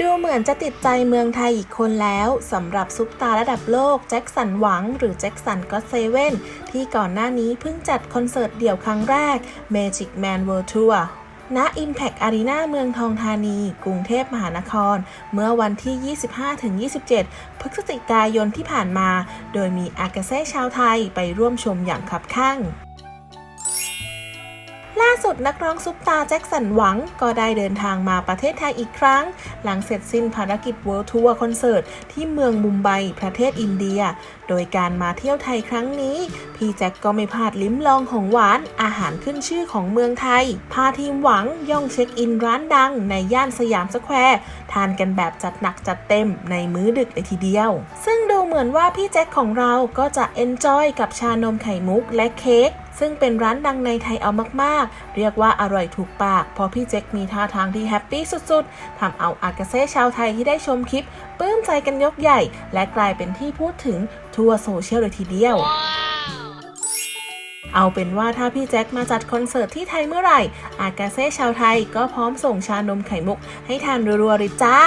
ดูเหมือนจะติดใจเมืองไทยอีกคนแล้วสำหรับซุปตาระดับโลกแจ็คสันหวัง หรือแจ็คสันก็เซเว่นที่ก่อนหน้านี้เพิ่งจัดคอนเสิร์ตเดี่ยวครั้งแรก Magic Man World Tour ณ Impact Arena เมืองทองธานี กรุงเทพมหานคร เมื่อวันที่ 25-27 พฤศจิกายนที่ผ่านมา โดยมีอากาเซ่ชาวไทยไปร่วมชมอย่างคับข้าง สุดนักร้องซุปตาแจ็คสันหวัง ก็ได้เดินทางมาประเทศไทยอีกครั้ง หลังเสร็จสิ้นภารกิจ World Tour คอนเสิร์ตที่เมืองมุมไบประเทศอินเดีย โดยการมาเที่ยวไทยครั้งนี้ พี่แจ็คก็ไม่พลาดลิ้มลองของหวานอาหารขึ้นชื่อของเมืองไทย พาทีมหวังย่องเช็คอินร้านดัง ในย่านสยามสแควร์ทานกันแบบจัดหนักจัดเต็มในมื้อดึกเลยทีเดียว ซึ่งดูเหมือนว่าพี่แจ็คของเราก็จะเอนจอยกับชานมไข่มุกและเค้ก ซึ่งเป็นร้านดังในไทยเอามากๆ เรียกว่าอร่อยถูกปากเพราะพี่เจ็คมีท่าทางที่แฮปปี้สุดๆทำเอาอากาเซ่ชาวไทยที่ได้ชมคลิปปลื้มใจกันยกใหญ่ และกลายเป็นที่พูดถึงทั่วโซเชียลเลยทีเดียวเอาเป็นว่าถ้าพี่แจ็คมาจัดคอนเสิร์ตที่ไทยเมื่อไหร่ อากาเซ่ชาวไทยก็พร้อมส่งชานมไข่มุกให้ทานรัวๆเลยจ้า